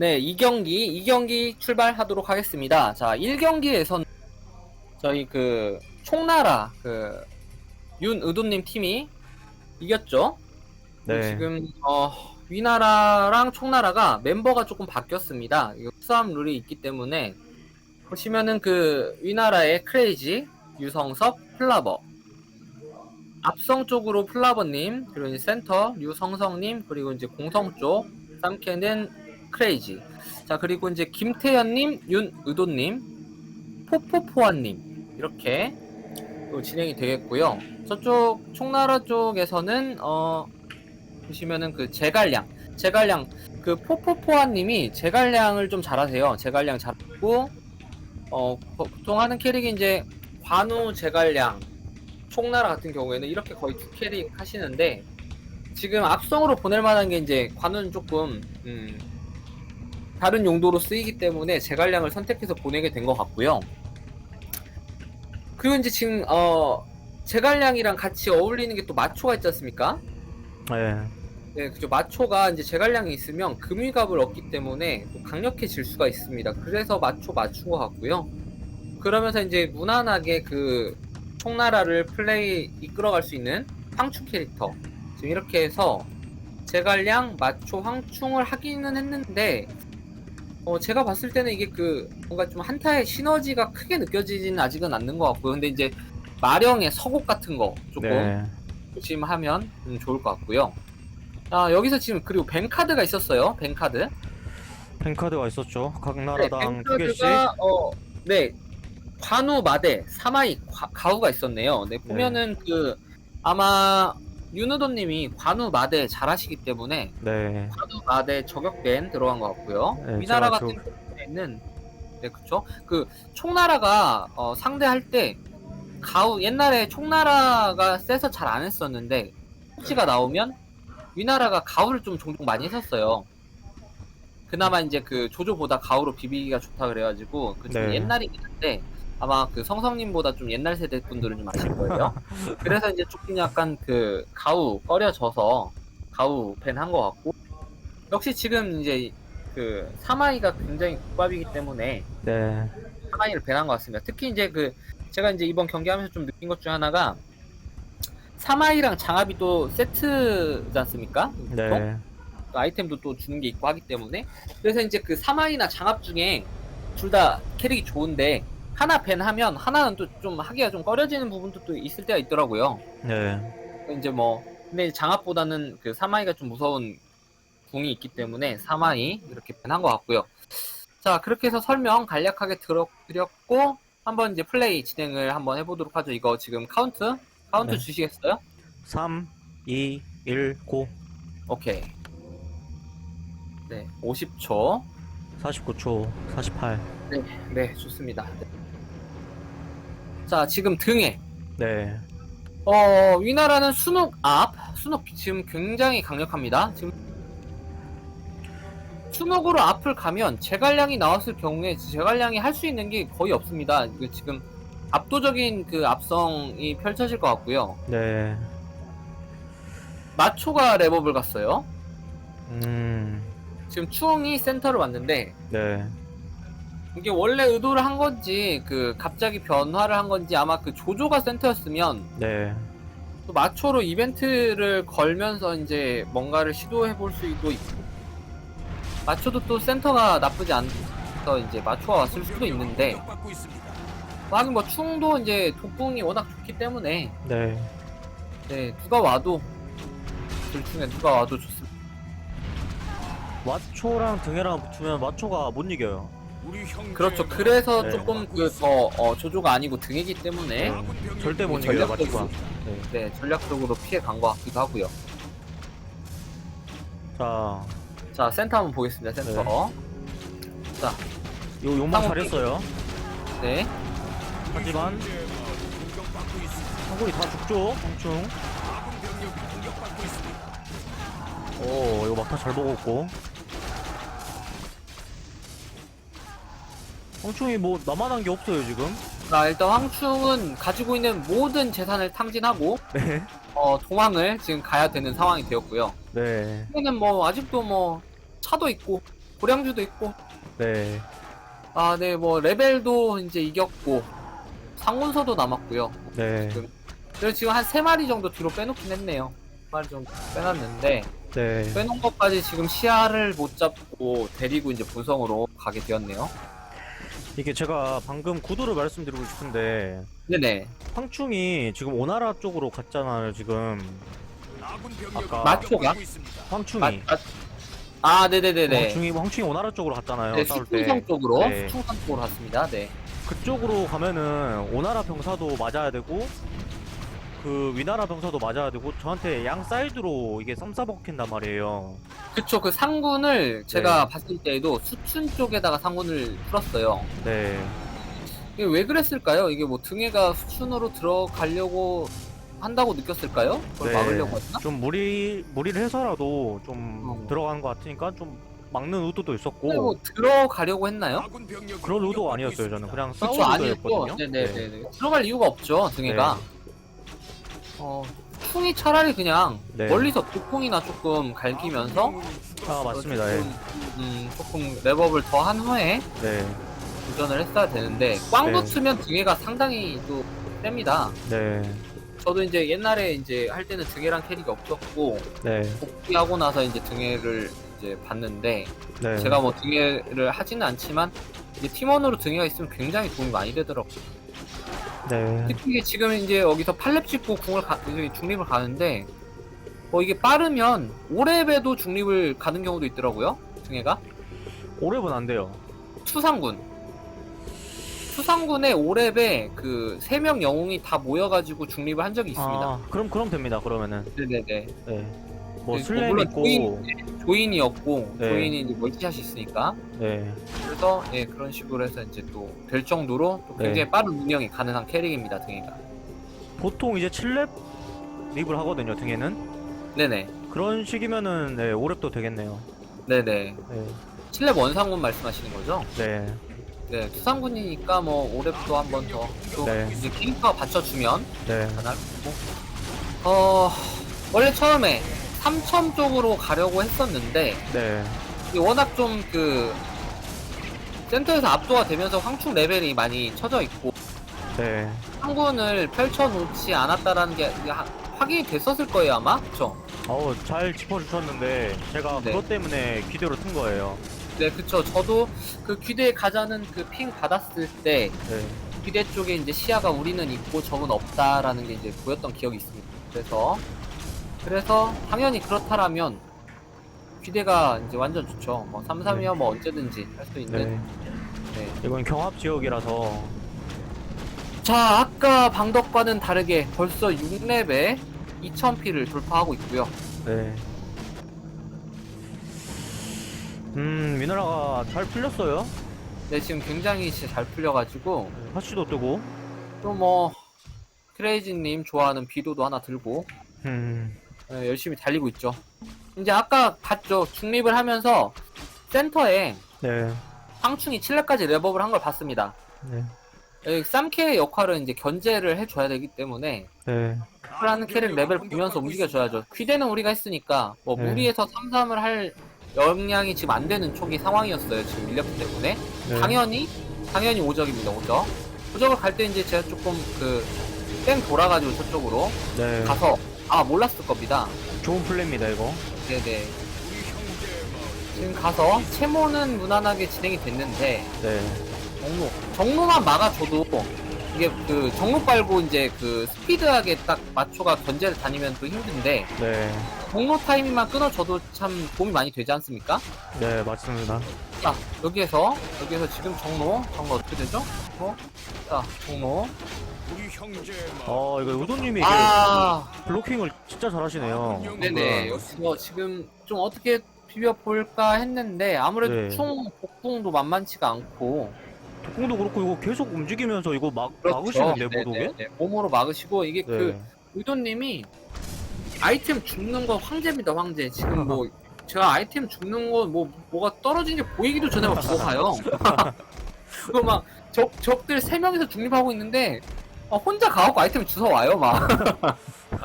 네, 2경기, 2경기 출발하도록 하겠습니다. 자, 1경기에선 저희 그 총나라 그 윤의도님 팀이 이겼죠. 네. 지금 어 위나라랑 총나라가 멤버가 조금 바뀌었습니다. 이거 수함 룰이 있기 때문에 보시면은 그 위나라의 크레이지, 유성섭, 플라버 앞성 쪽으로 플라버님 그리고 이제 센터 류성성님 그리고 이제 공성 쪽 쌈캐는 크레이지 자 그리고 이제 김태현님 윤의도님 포포포아님 이렇게 또 진행이 되겠고요. 저쪽 총나라 쪽에서는 어 보시면은 그 제갈량 제갈량 그 포포포아님이 제갈량을 좀 잘하세요. 제갈량 잘하고 어 보- 보통 하는 캐릭이 이제 관우 제갈량 총나라 같은 경우에는 이렇게 거의 두 캐릭 하시는데 지금 앞성으로 보낼 만한 게 이제 관우는 조금 음, 다른 용도로 쓰이기 때문에 제갈량을 선택해서 보내게 된 것 같고요. 그리고 이제 지금 어 제갈량이랑 같이 어울리는 게 또 마초가 있지 않습니까? 네. 네, 그죠. 마초가 이제 제갈량이 있으면 금위갑을 얻기 때문에 또 강력해질 수가 있습니다. 그래서 마초 맞춘 것 같고요. 그러면서 이제 무난하게 그 총나라를 플레이 이끌어갈 수 있는 황충 캐릭터. 지금 이렇게 해서 제갈량, 마초, 황충을 하기는 했는데 어, 제가 봤을 때는 이게 그 뭔가 좀 한타의 시너지가 크게 느껴지지는 아직은 않는 것 같고요. 근데 이제 마령의 서곡 같은 거 조금 네. 조심하면 음, 좋을 것 같고요. 아 여기서 지금 그리고 뱅카드가 있었어요. 뱅카드. 펜카드가 있었죠. 각 네, 나라당 두 개씩. 뱅카드가 어, 네 관우 마대 사마이 과- 가우가 있었네요. 네 보면은 그 아마 윤우도님이 관우 마대 잘하시기 때문에 네. 관우 마대 저격밴 들어간 것 같고요. 네, 위나라 제가 같은 경우에는 네 그쵸. 그 총나라가 어, 상대할 때 가우 옛날에 총나라가 세서 잘 안 했었는데 혹시가 나오면 위나라가 가우를 좀 종종 많이 했었어요. 그나마 이제 그 조조보다 가우로 비비기가 좋다 그래가지고 그좀 네. 옛날이긴 한데 아마 그 성성님보다 좀 옛날 세대 분들은 좀 아실 거예요. 그래서 이제 조금 약간 그 가우 꺼려져서 가우 팬 한 것 같고 역시 지금 이제 그 사마이가 굉장히 국밥이기 때문에 네. 사마이를 밴한 것 같습니다. 특히 이제 그 제가 이제 이번 경기하면서 좀 느낀 것 중 하나가 사마이랑 장압이 또 세트지 않습니까? 네. 또 아이템도 또 주는 게 있고 하기 때문에 그래서 이제 그 사마이나 장압 중에 둘 다 캐릭이 좋은데 하나 밴 하면 하나는 또 좀 하기가 좀 꺼려지는 부분도 또 있을 때가 있더라고요. 네. 이제 뭐 근데 장압보다는 그 사마이가 좀 무서운 궁이 있기 때문에 사마이 이렇게 밴한 것 같고요. 자 그렇게 해서 설명 간략하게 들어, 드렸고 한번 이제 플레이 진행을 한번 해보도록 하죠. 이거 지금 카운트 카운트 네. 주시겠어요? 3, 2, 1, 고. 오케이. 네, 50초. 49초, 48. 네, 좋습니다. 네. 자, 지금 등에 네. 어 위나라는 순옥 앞 순옥 지금 굉장히 강력합니다. 지금 순옥으로 앞을 가면 제갈량이 나왔을 경우에 제갈량이 할 수 있는 게 거의 없습니다. 이거 지금 압도적인 그 압성이 펼쳐질 것 같고요. 네. 마초가 랩업을 갔어요. 음. 지금 추웅이 센터를 왔는데 네. 이게 원래 의도를 한 건지 그 갑자기 변화를 한 건지 아마 그 조조가 센터였으면 네. 또 마초로 이벤트를 걸면서 이제 뭔가를 시도해 볼 수도 있고 마초도 또 센터가 나쁘지 않아서 이제 마초가 왔을 수도 있는데 하긴 뭐 충도 이제 독궁이 워낙 좋기 때문에 네. 네 누가 와도 둘 중에 누가 와도 좋습니다. 마초랑 등해랑 붙으면 마초가 못 이겨요. 그렇죠. 그래서 네. 조금 그 더 어, 조조가 아니고 등이기 때문에 절대 못 이겨요, 전략적으로. 네. 네 전략적으로 피해 간 것 같기도 하고요. 자, 자 센터 한번 보겠습니다. 센터. 요 용방 상호 잘했어요. 네. 하지만 한골이 다 죽죠, 황충. 오, 이거 막타 잘 먹었고. 황충이 뭐 나만 한 게 없어요 지금. 자 일단 황충은 가지고 있는 모든 재산을 탕진하고 네. 어, 도망을 지금 가야 되는 상황이 되었고요. 네. 이거는 뭐 아직도 뭐 차도 있고 고량주도 있고 네. 아 네 뭐 레벨도 이제 이겼고 상군서도 남았고요 네. 지금 그래서 지금 한 세 마리 정도 뒤로 빼놓긴 했네요 세 마리 정도 빼놨는데 네. 빼놓은 것까지 지금 시야를 못 잡고 데리고 이제 본성으로 가게 되었네요 이게 제가 방금 구도를 말씀드리고 싶은데 네네. 황충이 지금 오나라 쪽으로 갔잖아요 지금. 아까 마초가? 황충이. 맞, 맞, 아 네네네네. 황충이 황충이 오나라 쪽으로 갔잖아요 네, 싸울 때 수충성 쪽으로? 네. 수충성 쪽으로 갔습니다. 네. 그쪽으로 가면은 오나라 병사도 맞아야 되고 그 위나라 병사도 맞아야 되고 저한테 양 사이드로 이게 썸 싸 먹힌단 말이에요 그쵸 그 상군을 제가 네. 봤을 때에도 수춘 쪽에다가 상군을 풀었어요 네 이게 왜 그랬을까요? 이게 뭐 등해가 수춘으로 들어가려고 한다고 느꼈을까요? 그걸 네. 막으려고 했나? 좀 무리 무리를 해서라도 좀 어. 들어가는 것 같으니까 좀 막는 의도도 있었고 근데 뭐 들어가려고 했나요? 그런 의도가 아니었어요 저는 그냥 싸울 그쵸 아니었고 의도였거든요 네네네 들어갈 이유가 없죠 등해가 어 충이 차라리 그냥 네. 멀리서 독풍이나 조금 갈기면서 아 맞습니다 예. 음, 조금 랩업을 더 한 후에 네. 도전을 했어야 되는데 꽝 네. 붙으면 등해가 상당히 또 셉니다 네. 저도 이제 옛날에 이제 할 때는 등해랑 캐릭이 없었고 네. 복귀하고 나서 이제 등해를 이제 봤는데 네. 제가 뭐 등해를 하지는 않지만 이제 팀원으로 등해가 있으면 굉장히 도움이 많이 되더라고요. 네. 특히 이게 지금 이제 여기서 팔렙 찍고 궁을 가, 이제 중립을 가는데 뭐 이게 빠르면 5렙에도 중립을 가는 경우도 있더라고요. 등해가 오랩은 안 돼요. 투상군 투상군의 5렙에 그 3명 영웅이 다 모여가지고 중립을 한 적이 있습니다. 아, 그럼 그럼 됩니다. 그러면은 네네네. 네. 뭐 네, 슬램 물론 있고 조인- 조인이었고 네. 조인이 이제 멀티샷이 있으니까 네. 그래서 예 그런 식으로 해서 이제 또 될 정도로 또 굉장히 네. 빠른 운영이 가능한 캐릭입니다 등이가 보통 이제 7렙 립을 하거든요. 등에는 네네 그런 식이면은 네, 오랩도 되겠네요. 네네 네. 7렙 원상군 말씀하시는 거죠? 네. 네 투상군이니까 뭐 5렙도 한 번 더또 네. 이제 캐릭터가 받쳐주면 네. 가능할 거고 어 원래 처음에 3천 쪽으로 가려고 했었는데 네. 이게 워낙 좀 그 센터에서 압도가 되면서 황충 레벨이 많이 쳐져 있고 네. 상군을 펼쳐놓지 않았다라는 게 하- 확인이 됐었을 거예요 아마 그쵸? 어우, 잘 짚어주셨는데 제가 네. 그것 때문에 기대로 튼 거예요. 네 그쵸 저도 그 귀대에 가자는 그 핑 받았을 때 네. 귀대 쪽에 이제 시야가 우리는 있고 적은 없다라는 게 이제 보였던 기억이 있습니다 그래서 그래서 당연히 그렇다라면 귀대가 이제 완전 좋죠 뭐 3, 3이야 뭐 언제든지 할 수 있는 네. 네. 이건 경합 지역이라서 자 아까 방덕과는 다르게 벌써 6렙에 2000피를 돌파하고 있고요 네. 음, 미나라가 잘 풀렸어요. 네 지금 굉장히 진짜 잘 풀려가지고 네, 하치도 뜨고. 또 뭐 크레이지님 좋아하는 비도도 하나 들고 음. 네, 열심히 달리고 있죠 이제 아까 봤죠 중립을 하면서 센터에 네. 황충이 7렙까지 랩업을 한 걸 봤습니다 네. 여기 쌈캐의 역할은 이제 견제를 해줘야 되기 때문에 네. 하는 캐릭 레벨 보면서 움직여줘야죠 퀴대는 우리가 했으니까 뭐 네. 무리해서 3-3을 할 역량이 지금 안 되는 초기 상황이었어요 지금 인력 때문에 네. 당연히 당연히 오적입니다 오적 오적을 갈 때 이제 제가 조금 그땡 돌아가지고 저쪽으로 네. 가서 아 몰랐을 겁니다 좋은 플레이입니다, 이거. 네네 지금 가서 채모는 무난하게 진행이 됐는데 네. 정로 정로만 막아줘도 이게 그 정로 빨고 이제 그 스피드하게 딱 마초가 견제를 다니면 또 힘든데 네. 정로 타이밍만 끊어줘도 참 도움이 많이 되지 않습니까? 네, 맞습니다. 자 여기에서 여기에서 지금 정로 정로 어떻게 되죠? 어? 자 정로 어, 이거 우도님이 이게 아 블로킹을 진짜 잘하시네요. 네네 여기서 지금 좀 어떻게 비벼 볼까 했는데 아무래도 네. 총 복궁도 만만치가 않고 독 공도 그렇고 이거 계속 움직이면서 이거 막 그렇죠. 막으시는데 못 네네, 오게? 네, 몸으로 막으시고 이게 그 네. 의도님이 아이템 죽는 거 황제입니다 황제 지금 뭐 제가 아이템 죽는 거뭐 뭐가 떨어진 게 보이기도 전에 막 죽어가요 그거 막 적, 적들 세명이서 중립하고 있는데 어, 혼자 가갖고 아이템 주워와요 막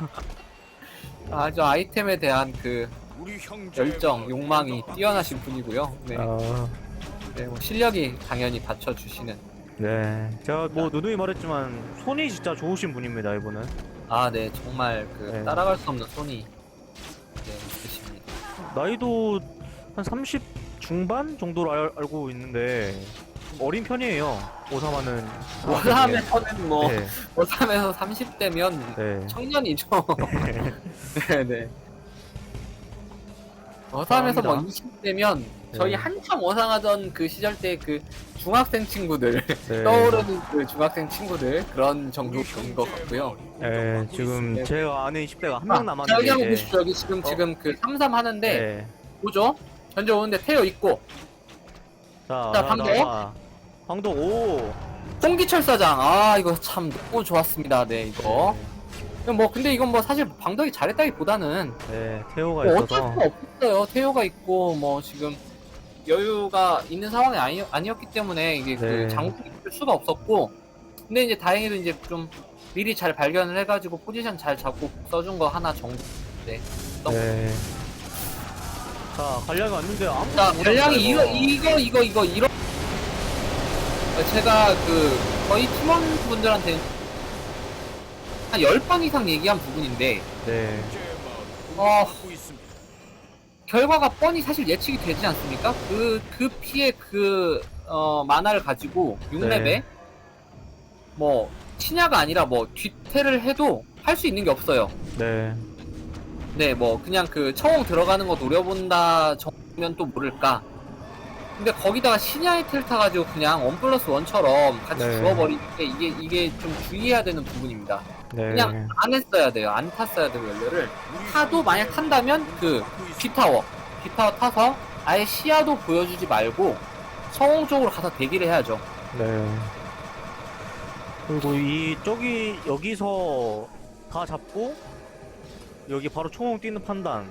아주 아이템에 대한 그 열정, 욕망이 뛰어나신 분이고요. 네, 아, 네, 뭐 실력이 당연히 받쳐주시는. 네. 제가 뭐 누누이 말했지만 손이 진짜 좋으신 분입니다 이분은. 아, 네, 정말 그 네. 따라갈 수 없는 손이 네, 있으십니다. 나이도 한 30 중반 정도로 알, 알고 있는데 좀 어린 편이에요. 오사마는. 오삼에서는 뭐, 네. 오삼에서 30대면 네. 청년이죠. 네, 네. 어삼에서 뭐 감사합니다. 20대면 저희 네. 한참 어상하던 그 시절 때 그 중학생 친구들 네. 떠오르는 그 중학생 친구들 그런 정도인 것 같고요. 네, 지금 네. 제가 아는 20대가 한 아, 명 남았는데. 자, 여기 한번 보시죠. 여기 지금 어. 지금 그 삼삼 하는데 네. 보죠. 현재 오는데 태요 있고 자, 자, 나- 방독. 나와. 방독 오. 홍기철사장 아 이거 참 너무 좋았습니다. 네 이거 네. 뭐 근데 이건 뭐 사실 방덕이 잘했다기보다는 네, 태호가 뭐 어쩔 있어서. 수가 없었어요. 태호가 있고 뭐 지금 여유가 있는 상황이 아니, 아니었기 때문에 이게 그 네. 장군이 쓸 수가 없었고 근데 이제 다행히도 이제 좀 미리 잘 발견을 해가지고 포지션 잘 잡고 써준 거 하나 정도 네. 네. 자, 관량이 왔는데 아무것도 자못 전량이 이거 이거 이거 이거 이런 제가 그 거의 팀원분들한테 한 10번 이상 얘기한 부분인데 네. 어 결과가 뻔히 사실 예측이 되지 않습니까? 그, 그 피해 그, 어, 만화를 가지고 6렙에 네. 뭐, 치냐가 아니라 뭐, 뒤태를 해도 할 수 있는 게 없어요. 네. 네, 뭐, 그냥 그 처음 들어가는 거 노려본다 정도면 또 모를까. 근데 거기다가 시냐의 텔 타가지고 그냥 원 플러스 원처럼 같이 네. 죽어버리는 게 이게, 이게 좀 주의해야 되는 부분입니다. 네. 그냥 안 했어야 돼요. 안 탔어야 돼요, 연료를. 타도 만약 탄다면 그 B타워, B타워 타서 아예 시야도 보여주지 말고 성공 쪽으로 가서 대기를 해야죠. 네. 그리고 이 저기 여기서 다 잡고 여기 바로 총을 뛰는 판단.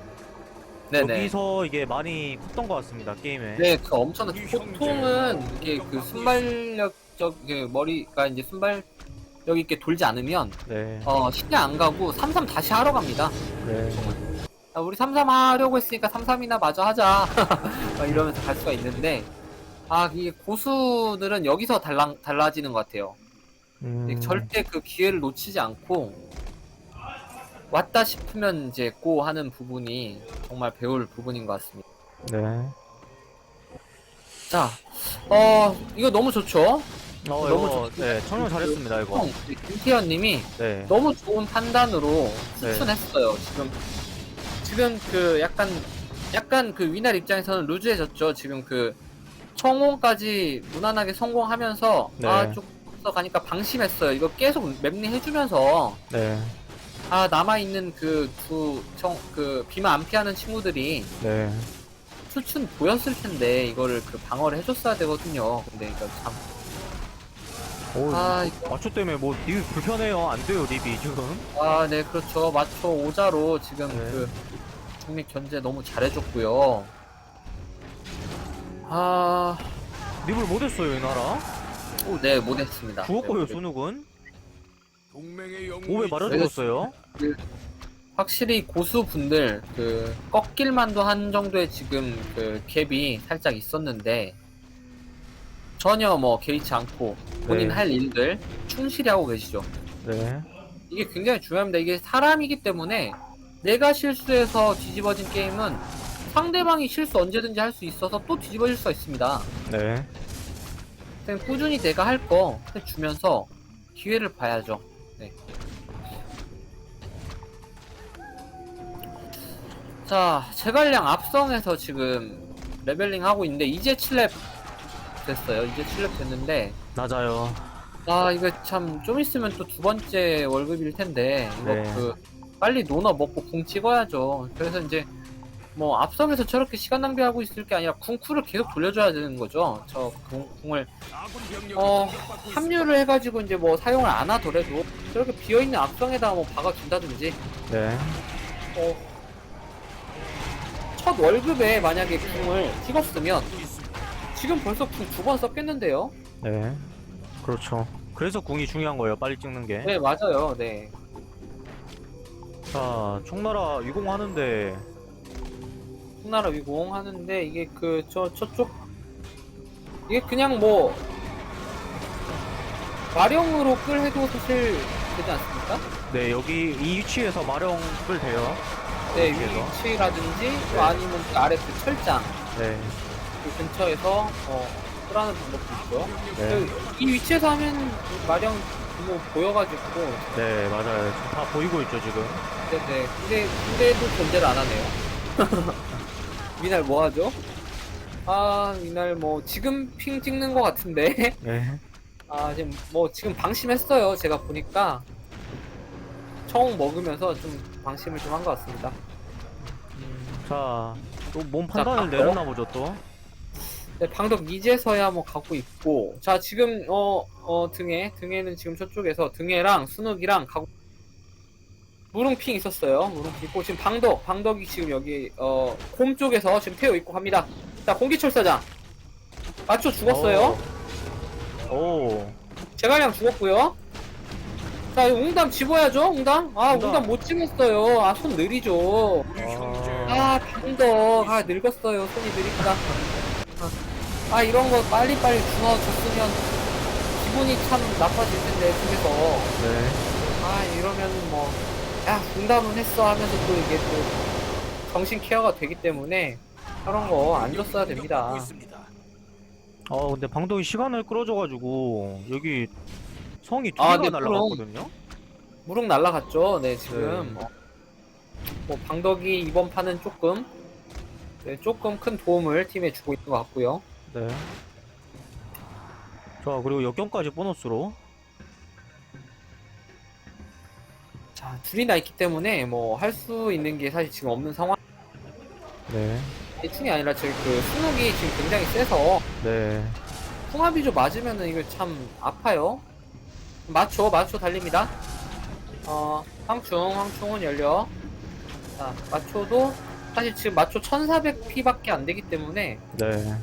네네. 여기서 이게 많이 컸던 것 같습니다 게임에. 네, 그 엄청난 보통은 이게 그 순발력적 그 머리가 이제 순발 력 있게 돌지 않으면 네. 어 시야 안 가고 33 다시 하러 갑니다. 네. 아, 우리 33 하려고 했으니까 33이나 마저 하자. 막 이러면서 갈 수가 있는데 아, 이게 고수들은 여기서 달라, 달라지는 것 같아요. 음, 네, 절대 그 기회를 놓치지 않고 왔다 싶으면 이제 고 하는 부분이 정말 배울 부분인 것 같습니다. 네. 자, 어 이거 너무 좋죠? 어, 너무 이거, 좋- 네, 청룡 잘했습니다 이거. 김태현님이 네. 너무 좋은 판단으로 추천했어요. 지금 지금 그 약간 약간 그 위날 입장에서는 루즈해졌죠. 지금 그 청홍까지 무난하게 성공하면서 네. 아좀 가니까 방심했어요. 이거 계속 맵리 해주면서 네. 아 남아 있는 그 그청그 비만 안 피하는 친구들이 네. 수춘 보였을 텐데 이거를 그 방어를 해줬어야 되거든요. 근데 이거 참 오, 아, 마초 때문에 뭐 립이 불편해요. 안 돼요 립이 지금. 아, 네, 그렇죠. 마초 오자로 지금 네. 그 중립 견제 너무 잘해줬고요. 아, 립을 못했어요 이 나라. 오, 네, 못했습니다. 죽었고요 네, 순욱은. 동맹의 몸에 영웅이 말아 네. 죽었어요. 확실히 고수분들 그 꺾일만도 한 정도의 지금 그 갭이 살짝 있었는데 전혀 뭐 개의치 않고 본인 네. 할 일들 충실히 하고 계시죠. 네. 이게 굉장히 중요합니다. 이게 사람이기 때문에 내가 실수해서 뒤집어진 게임은 상대방이 실수 언제든지 할 수 있어서 또 뒤집어질 수가 있습니다. 네. 그냥 꾸준히 내가 할 거 주면서 기회를 봐야죠. 네. 자, 제갈량 앞성에서 지금 레벨링 하고 있는데 이제 7렙 됐어요. 이제 7렙 됐는데 낮아요. 아 이거 참 좀 있으면 또 두 번째 월급일 텐데 이거 네. 그 빨리 논어 먹고 궁 찍어야죠. 그래서 이제 뭐 앞성에서 저렇게 시간 낭비하고 있을 게 아니라 궁쿨을 계속 돌려줘야 되는 거죠. 저 궁, 궁을 어. 합류를 해가지고 이제 뭐 사용을 안 하더라도 저렇게 비어 있는 앞성에다가 뭐 박아준다든지 네. 어, 첫 월급에 만약에 궁을 찍었으면 지금 벌써 궁 두 번 썼겠는데요. 네. 그렇죠. 그래서 궁이 중요한 거예요. 빨리 찍는 게. 네 맞아요. 네. 자, 총나라 유공하는데 청나라 위공 하는데 이게 그 저 저쪽 이게 그냥 뭐 마령으로 끌 해도 사실 되지 않습니까? 네, 여기 이 위치에서 마령 끌 돼요. 네? 위치라든지 또 아니면 그 아래 그 철장 네. 그 근처에서 어 끌하는 방법도 있죠. 네. 그, 이 위치에서 하면 마령 뭐 보여가지고 네, 맞아요. 지금 다 보이고 있죠, 지금. 네네 근데 근데도 존재를 안 하네요. 이날 뭐 하죠? 아 이날 뭐 지금 핑 찍는 것 같은데 네. 아 지금 뭐 지금 방심했어요. 제가 보니까 청 먹으면서 좀 방심을 좀 한 것 같습니다. 음, 자, 또 몸 판단을 자, 내렸나 보죠, 또. 네, 방덕 이제서야 뭐 갖고 있고 자 지금 어, 어 등에 등에는 지금 저쪽에서 등에랑 순욱이랑 가고 무릉핑 있었어요 무릉핑 있고 지금 방덕 방덕이 지금 여기 어곰 쪽에서 지금 태워 있고 갑니다 자 공기철사장 맞춰 죽었어요 오. 오. 제갈량 죽었고요 자 이거 웅담 집어야죠 웅담 아 웅담. 웅담 못 집었어요 아 손 느리죠 형제 아, 방덕. 아, 늙었어요. 손이 느리니까. 아, 아, 이런 거 빨리빨리 주워줬으면 기분이 참 나빠질 텐데, 속에서. 네. 아, 이러면 뭐, 야, 분담은 했어 하면서 또 이게 또 정신 케어가 되기 때문에 그런 거 안 줬어야 됩니다. 아, 근데 방동이 시간을 끌어줘가지고, 여기 성이 두 아, 개가 네, 날라갔거든요? 무릉 날라갔죠. 네, 지금. 네. 어, 뭐, 방덕이 이번 판은 조금, 네, 조금 큰 도움을 팀에 주고 있는 것 같고요. 네. 자, 그리고 역경까지 보너스로. 자, 둘이나 있기 때문에 뭐, 할 수 있는 게 사실 지금 없는 상황. 네. 충이 아니라 저기 그 순욱이 지금 굉장히 세서 네. 풍화비조 맞으면은 이거 참 아파요. 마초 마초 달립니다. 어 황충 황충은 열려. 자 마초도 사실 지금 마초 1400피밖에 안 되기 때문에 네.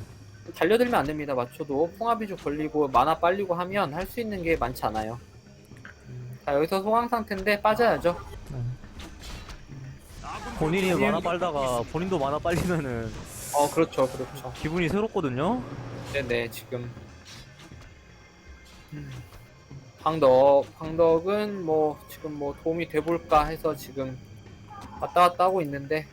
달려들면 안 됩니다. 마초도 풍화비조 걸리고 만화 빨리고 하면 할 수 있는 게 많지 않아요. 자 여기서 소강 상태인데 빠져야죠. 본인이 만화 빨다가 본인도 만화 빨리면은 어 그렇죠 그렇죠. 기분이 새롭거든요? 네네 지금 황덕 황덕은 뭐 지금 뭐 도움이 돼볼까 해서 지금 왔다 갔다 하고 있는데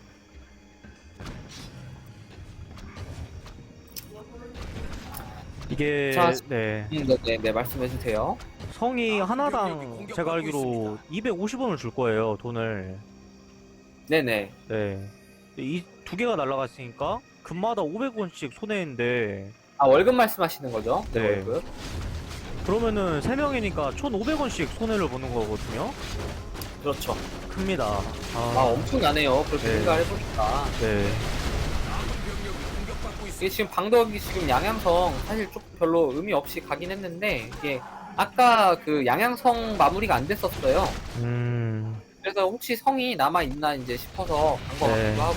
이게, 자, 네. 음, 네네 네 말씀해 주세요 성이 하나당 제가 알기로 250원을 줄 거예요, 돈을. 네네 네. 이 두 개가 날라갔으니까 금마다 500원씩 손해인데 아 월급 말씀하시는 거죠 네, 네. 월급 그러면은 3명이니까 1,500원씩 손해를 보는 거거든요. 그렇죠 큽니다. 아 아, 엄청나네요 그렇게 네. 생각을 해보니까 네. 아군 병력이 공격받고 있습니다. 이게 지금 방덕이 지금 양양성 사실 조금 별로 의미 없이 가긴 했는데 이게 아까 그 양양성 마무리가 안 됐었어요 음. 그래서 혹시 성이 남아 있나 이제 싶어서 간것 네. 같기도 하고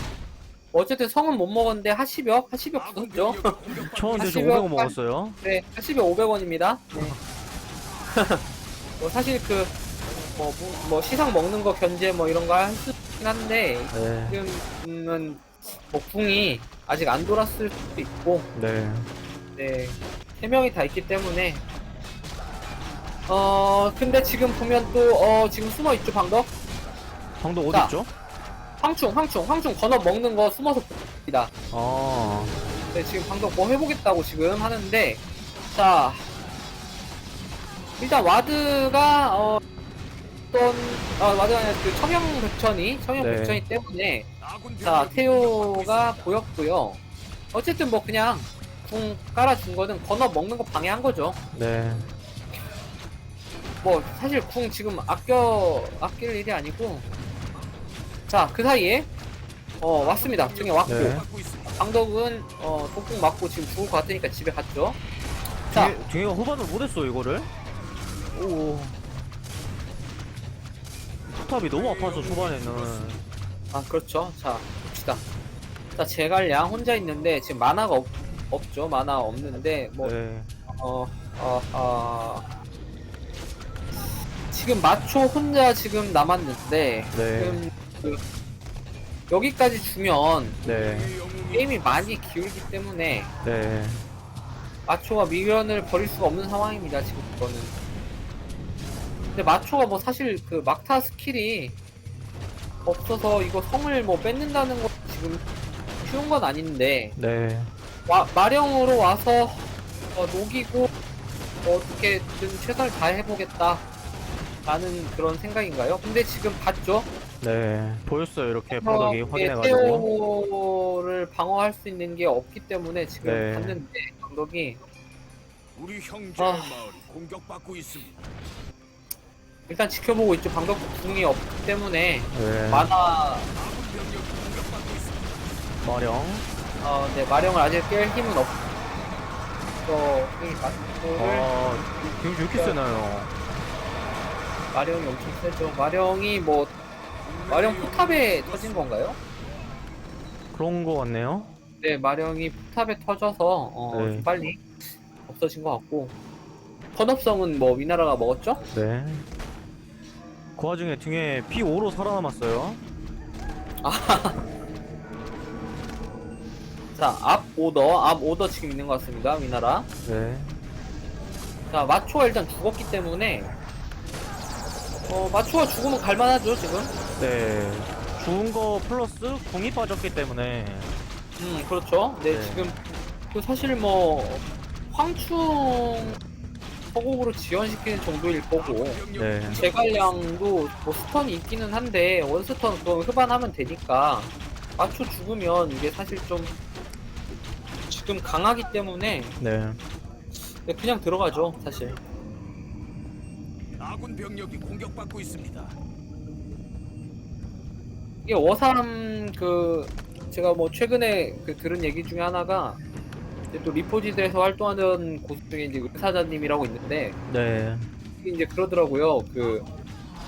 어쨌든 성은 못 먹었는데 하시벽 하시벽 공격받고 저저 하시면 500원 먹었어요. 네 하시벽 500원입니다. 네. 뭐 사실 그뭐뭐 시상 먹는 거 견제 뭐 이런 거 할수 있긴 한데 네. 지금은 뭐 궁이 아직 안 돌았을 수도 있고 네. 네 세 명이 다 있기 때문에 어 근데 지금 보면 또 어 지금 숨어 있죠 방덕 방도 어디 자. 있죠? 황충 황충 황충 건어 먹는 거 숨어서 봅니다. 아. 네, 지금 방금 뭐 해보겠다고 지금 하는데, 자, 일단 와드가, 어, 어떤, 아, 와드가 아니라 그 청형 백천이, 청형 네. 백천이 때문에, 자, 태요가 보였고요 어쨌든 뭐 그냥, 궁 깔아준 거는 건어 먹는 거 방해한 거죠. 네. 뭐, 사실 궁 지금 아껴, 아낄 일이 아니고, 자, 그 사이에, 어, 왔습니다. 등에 왔고, 네. 방덕은, 어, 독궁 맞고 지금 죽을 것 같으니까 집에 갔죠. 자, 뒤에, 뒤에가 후반을 못했어 이거를. 오. 포탑이 너무 아파서 초반에는. 아 그렇죠 자 봅시다 자 제갈량 혼자 있는데 지금 만화가 없, 없죠 만화 없는데 뭐 네. 어, 어, 어, 지금 마초 혼자 지금 남았는데 네. 지금 그 여기까지 주면 네. 게임이 많이 기울기 때문에 네. 마초가 미련을 버릴 수가 없는 상황입니다 지금 이거는 근데 마초가 뭐 사실 그 막타 스킬이 없어서 이거 성을 뭐 뺏는다는 거 지금 쉬운 건 아닌데 네. 와, 마령으로 와서 어, 녹이고 어, 어떻게든 최선을 다해보겠다 라는 그런 생각인가요? 근데 지금 봤죠? 네. 보였어요. 이렇게 어, 바닥이 예, 확인해가지고. 테오를 방어할 수 있는 게 없기 때문에 지금 네. 봤는데 감독이 우리 형제 아. 마을이 공격받고 있습니다. 일단 지켜보고 있죠. 방벽 궁이 없기 때문에 네. 만화. 마령. 어, 네, 마령을 아직 깰 힘은 없 어. 이 마초를 아, 지금 왜 이렇게 세나요? 마령이 엄청 세죠. 마령이 뭐 마령 포탑에 터진 건가요? 그런 거 같네요. 네, 마령이 포탑에 터져서 어, 네. 좀 빨리 없어진 것 같고 번업성은 뭐 위나라가 먹었죠? 네. 그 와중에 등에 P5로 살아남았어요. 자, 앞 오더, 앞 오더 지금 있는 것 같습니다. 위나라. 네. 자, 마초가 일단 죽었기 때문에 어, 마초가 죽으면 갈만하죠, 지금. 네. 죽은 거 플러스 궁이 빠졌기 때문에. 음, 그렇죠. 네, 네. 지금 그 사실 뭐 황충 허곡으로 지원시키는 정도일 거고 네. 제갈량도 뭐 스턴이 있기는 한데 원스턴 그거 흡안하면 되니까 마초 죽으면 이게 사실 좀 지금 강하기 때문에 네. 네, 그냥 들어가죠, 사실. 아군 병력이 공격받고 있습니다. 이게 워삼 그 제가 뭐 최근에 그 들은 얘기 중에 하나가 이제 또 리포지드에서 활동하는 고수 중에 이제 의사자님이라고 있는데 네. 이제 그러더라고요. 그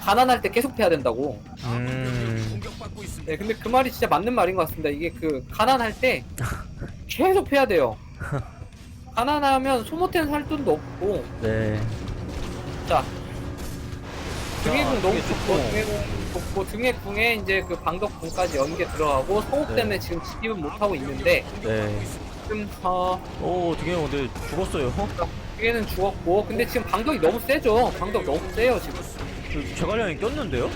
가난할 때 계속 패야 된다고. 음. 공격받고 있습니다. 네, 근데 그 말이 진짜 맞는 말인 것 같습니다. 이게 그 가난할 때 계속 패야 돼요. 가난하면 소모템 살 돈도 없고 네. 자 등의 궁 너무 좋고 좋고. 등의 궁 좋고 등의 궁에 이제 그 방덕 궁까지 연계 들어가고 네. 때문에 지금 진입은 못 하고 있는데 네. 지금 어 오, 등에 근데 죽었어요. 등에는 죽었고 근데 지금 방덕이 너무 세죠. 방덕 너무 세요 지금. 그 제갈량이 꼈는데요?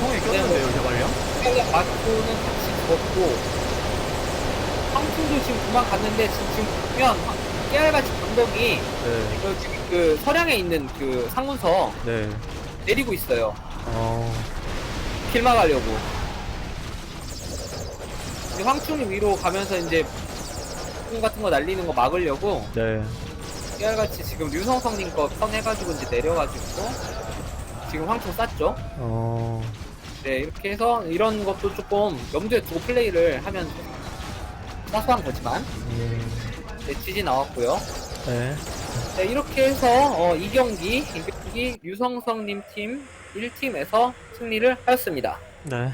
형이 네, 꼈는데요, 제갈량? 그냥 마초는 같이 죽었고 황충도 지금 도망갔는데 지금 지금 보면 깨알같이 방덕이 네. 그 지금 그 서량에 있는 그 상문서 네. 내리고 있어요. 어. 길 막으려고. 이제 황충이 위로 가면서 이제 품 같은 거 날리는 거 막으려고 네. 깨알같이 지금 류성성님 거 선 해가지고 이제 내려가지고 지금 황충 쐈죠. 어. 네 이렇게 해서 이런 것도 조금 염두에 두고 플레이를 하면 사소한 거지만 음. 네, 지지 나왔고요. 네. 네, 이렇게 해서 어, 이 경기 이 경기 류성성님 팀 1팀에서 승리를 하였습니다. 네.